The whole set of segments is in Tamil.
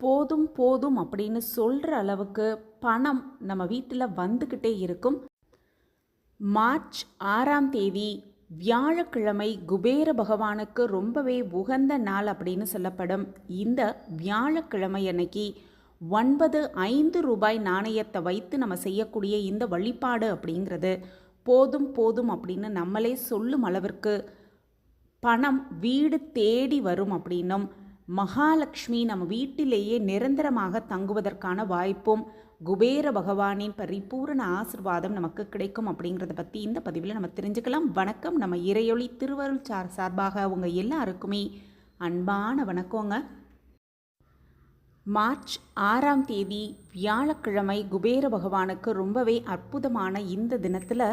போதும் போதும் அப்படின்னு சொல்கிற அளவுக்கு பணம் நம்ம வீட்டில் வந்துக்கிட்டே இருக்கும். மார்ச் ஆறாம் தேதி வியாழக்கிழமை குபேர பகவானுக்கு ரொம்பவே உகந்த நாள் அப்படின்னு சொல்லப்படும். இந்த வியாழக்கிழமை அன்னைக்கு ஒன்பது ஐந்து ரூபாய் நாணயத்தை வைத்து நம்ம செய்யக்கூடிய இந்த வழிபாடு அப்படிங்கிறது போதும் போதும் அப்படின்னு நம்மளே சொல்லும் அளவிற்கு பணம் வீடு தேடி வரும் அப்படின்னும் மகாலட்சுமி நம்ம வீட்டிலேயே நிரந்தரமாக தங்குவதற்கான வாய்ப்பும் குபேர பகவானின் பரிபூரண ஆசிர்வாதம் நமக்கு கிடைக்கும் அப்படிங்கிறத பற்றி இந்த பதிவில் நம்ம தெரிஞ்சுக்கலாம். வணக்கம். நம்ம இறையொளி திருவருள் சார் சார்பாக உங்கள் எல்லாருக்குமே அன்பான வணக்கங்க. மார்ச் ஆறாம் தேதி வியாழக்கிழமை குபேர பகவானுக்கு ரொம்பவே அற்புதமான இந்த தினத்தில்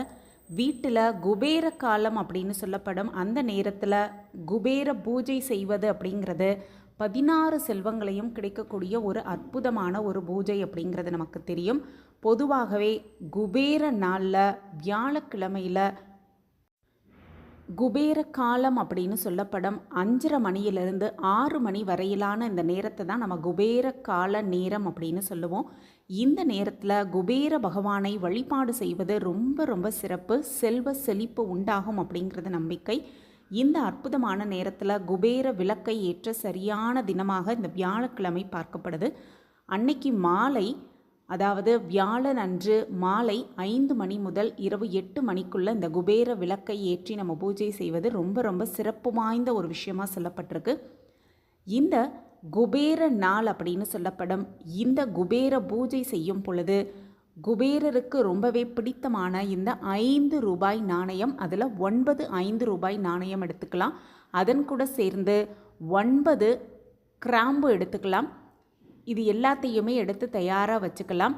வீட்டில் குபேர காலம் அப்படின்னு சொல்லப்படும். அந்த நேரத்தில் குபேர பூஜை செய்வது அப்படிங்கிறது பதினாறு செல்வங்களையும் கிடைக்கக்கூடிய ஒரு அற்புதமான ஒரு பூஜை அப்படிங்கிறது நமக்கு தெரியும். பொதுவாகவே குபேர நாளில் வியாழக்கிழமையில் குபேர காலம் அப்படின்னு சொல்லப்படும். அஞ்சரை மணியிலிருந்து ஆறு மணி வரையிலான இந்த நேரத்தை தான் நம்ம குபேர கால நேரம் அப்படின்னு சொல்லுவோம். இந்த நேரத்தில் குபேர பகவானை வழிபாடு செய்வது ரொம்ப ரொம்ப சிறப்பு. செல்வ செழிப்பு உண்டாகும் அப்படிங்கிறது நம்பிக்கை. இந்த அற்புதமான நேரத்தில் குபேர விளக்கை ஏற்ற சரியான தினமாக இந்த வியாழக்கிழமை பார்க்கப்படுது. அன்னைக்கு மாலை அதாவது வியாழன் அன்று மாலை ஐந்து மணி முதல் இரவு எட்டு மணிக்குள்ளே இந்த குபேர விளக்கை ஏற்றி நம்ம பூஜை செய்வது ரொம்ப ரொம்ப சிறப்பு வாய்ந்த ஒரு விஷயமாக சொல்லப்பட்டிருக்கு. இந்த குபேர நாள் அப்படின்னு சொல்லப்படும். இந்த குபேர பூஜை செய்யும் பொழுது குபேரருக்கு ரொம்பவே பிடித்தமான இந்த ஐந்து ரூபாய் நாணயம் அதில் ஒன்பது ஐந்து ரூபாய் நாணயம் எடுத்துக்கலாம். அதன் கூட சேர்ந்து ஒன்பது கிராம்பு எடுத்துக்கலாம். இது எல்லாத்தையுமே எடுத்து தயாராக வச்சுக்கலாம்.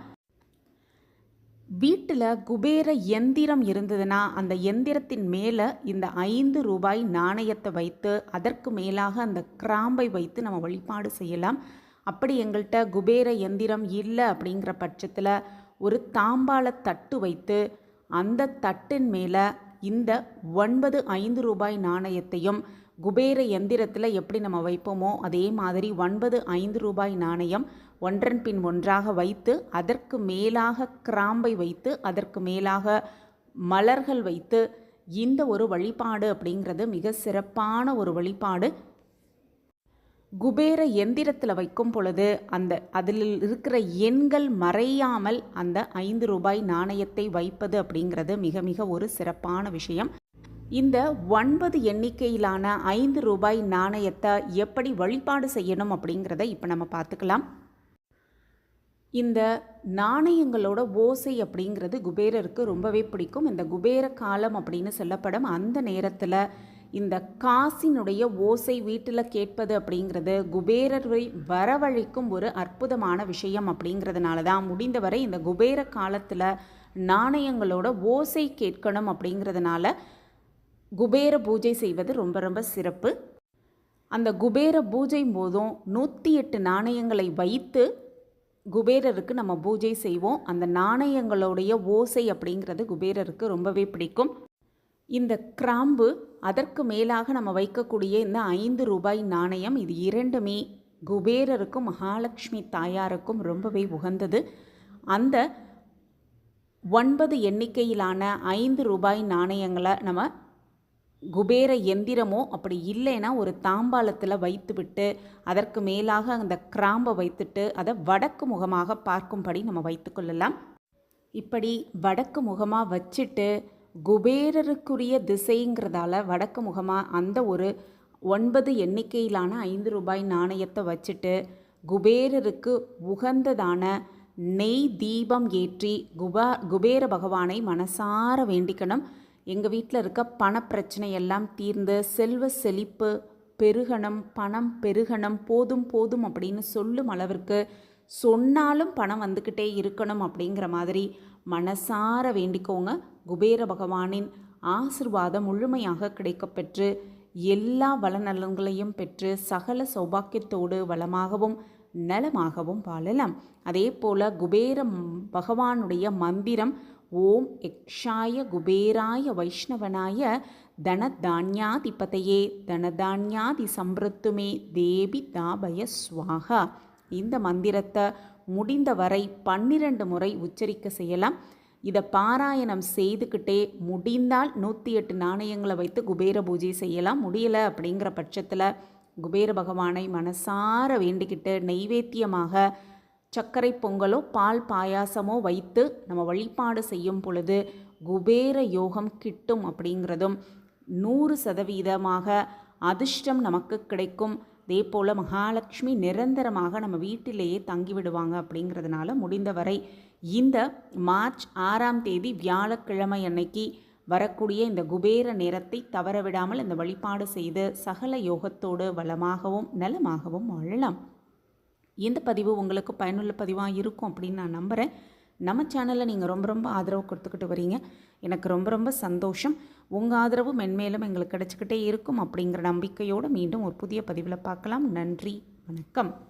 வீட்டில் குபேர எந்திரம் இருந்ததுன்னா அந்த எந்திரத்தின் மேலே இந்த ஐந்து ரூபாய் நாணயத்தை வைத்து அதற்கு மேலாக அந்த கிராம்பை வைத்து நம்ம வழிபாடு செய்யலாம். அப்படி எங்கள்கிட்ட குபேர எந்திரம் இல்லை அப்படிங்கிற பட்சத்தில் ஒரு தாம்பாள தட்டு வைத்து அந்த தட்டின் மேலே இந்த ஒன்பது ஐந்து ரூபாய் நாணயத்தையும் குபேர எந்திரத்தில் எப்படி நம்ம வைப்போமோ அதே மாதிரி ஒன்பது ஐந்து ரூபாய் நாணயம் ஒன்றன் பின் ஒன்றாக வைத்து அதற்கு மேலாக கிராம்பை வைத்து அதற்கு மேலாக மலர்கள் வைத்து இந்த ஒரு வழிபாடு அப்படிங்கிறது மிக சிறப்பான ஒரு வழிபாடு. குபேர எந்திரத்தில் வைக்கும் பொழுது அந்த அதில் இருக்கிற எண்கள் மறையாமல் அந்த ஐந்து ரூபாய் நாணயத்தை வைப்பது அப்படிங்கிறது மிக மிக ஒரு சிறப்பான விஷயம். இந்த ஒன்பது எண்ணிக்கையிலான ஐந்து ரூபாய் நாணயத்தை எப்படி வழிபாடு செய்யணும் அப்படிங்கிறத இப்போ நம்ம பார்த்துக்கலாம். இந்த நாணயங்களோட ஓசை அப்படிங்கிறது குபேரருக்கு ரொம்பவே பிடிக்கும். இந்த குபேர காலம் அப்படின்னு சொல்லப்படும் அந்த நேரத்தில் இந்த காசினுடைய ஓசை வீட்டில் கேட்பது அப்படிங்கிறது குபேரரை வரவழைக்கும் ஒரு அற்புதமான விஷயம் அப்படிங்கிறதுனால தான் முடிந்தவரை இந்த குபேர காலத்தில் நாணயங்களோட ஓசை கேட்கணும் அப்படிங்கிறதுனால குபேர பூஜை செய்வது ரொம்ப ரொம்ப சிறப்பு. அந்த குபேர பூஜை போதும் நூற்றி எட்டு நாணயங்களை வைத்து குபேரருக்கு நம்ம பூஜை செய்வோம். அந்த நாணயங்களுடைய ஓசை அப்படிங்கிறது குபேரருக்கு ரொம்பவே பிடிக்கும். இந்த கிராம்பு அதற்கு மேலாக நம்ம வைக்கக்கூடிய இந்த ஐந்து ரூபாய் நாணயம் இது இரண்டுமே குபேரருக்கும் மகாலட்சுமி தாயாருக்கும் ரொம்பவே உகந்தது. அந்த ஒன்பது எண்ணிக்கையிலான ஐந்து ரூபாய் நாணயங்களை நம்ம குபேர எந்திரமோ அப்படி இல்லைன்னா ஒரு தாம்பாளத்தில் வைத்துவிட்டு அதற்கு மேலாக அந்த கிராம்பை வைத்துட்டு அதை வடக்கு முகமாக பார்க்கும்படி நம்ம வைத்துக்கொள்ளலாம் இப்படி வடக்கு முகமாக வச்சுட்டு குபேரருக்குரிய திசைங்கிறதால வடக்கு முகமாக அந்த ஒரு ஒன்பது எண்ணிக்கையிலான ஐந்து ரூபாய் நாணயத்தை வச்சுட்டு குபேரருக்கு உகந்ததான நெய் தீபம் ஏற்றி குபா குபேர பகவானை மனசார வேண்டிக்கணும். எங்கள் வீட்டில் இருக்க பணப்பிரச்சனை எல்லாம் தீர்ந்து செல்வ செழிப்பு பெருகணும் பணம் பெருகணும் போதும் போதும் அப்படின்னு சொல்லும் அளவிற்கு சொன்னாலும் பணம் வந்துக்கிட்டே இருக்கணும் அப்படிங்கிற மாதிரி மனசார வேண்டிக்கோங்க. குபேர பகவானின் ஆசிர்வாதம் முழுமையாக கிடைக்கப்பெற்று எல்லா வளநலன்களையும் பெற்று சகல சௌபாக்கியத்தோடு வளமாகவும் நலமாகவும் வாழலாம். அதே போல் குபேர பகவானுடைய மந்திரம் ஓம் எக்ஷாய குபேராய வைஷ்ணவனாய தனதான்யாதிபதையே தனதான்யாதி சம்ருத்துமே தேவி தாபய ஸ்வாகா இந்த மந்திரத்தை முடிந்தவரை பன்னிரண்டு முறை உச்சரிக்க செய்யலாம். இதை பாராயணம் செய்துக்கிட்டே முடிந்தால் நூற்றி எட்டு நாணயங்களை வைத்து குபேர பூஜை செய்யலாம். முடியலை அப்படிங்கிற பட்சத்தில் குபேர பகவானை மனசார வேண்டிக்கிட்டு நெய்வேத்தியமாக சர்க்கரை பொங்கலோ பால் பாயாசமோ வைத்து நம்ம வழிபாடு செய்யும் பொழுது குபேர யோகம் கிட்டும் அப்படிங்கிறதும் நூறு சதவீதமாக அதிர்ஷ்டம் நமக்கு கிடைக்கும். அதே போல் மகாலட்சுமி நிரந்தரமாக நம்ம வீட்டிலேயே தங்கிவிடுவாங்க அப்படிங்கிறதுனால முடிந்தவரை இந்த மார்ச் ஆறாம் தேதி வியாழக்கிழமை அன்னைக்கு வரக்கூடிய இந்த குபேர நேரத்தை தவறவிடாமல் இந்த வழிபாடு செய்து சகல யோகத்தோடு வளமாகவும் நலமாகவும் வாழலாம். இந்த பதிவு உங்களுக்கு பயனுள்ள பதிவாக இருக்கும் அப்படின்னு நான் நம்புகிறேன் நம்ம சேனலில் நீங்கள் ரொம்ப ரொம்ப ஆதரவு கொடுத்துக்கிட்டு வரீங்க. எனக்கு ரொம்ப ரொம்ப சந்தோஷம். உங்கள் ஆதரவு மென்மேலும் எங்களுக்கு கிடச்சிக்கிட்டே இருக்கும் அப்படிங்கிற நம்பிக்கையோடு மீண்டும் ஒரு புதிய பதிவில் பார்க்கலாம். நன்றி. வணக்கம்.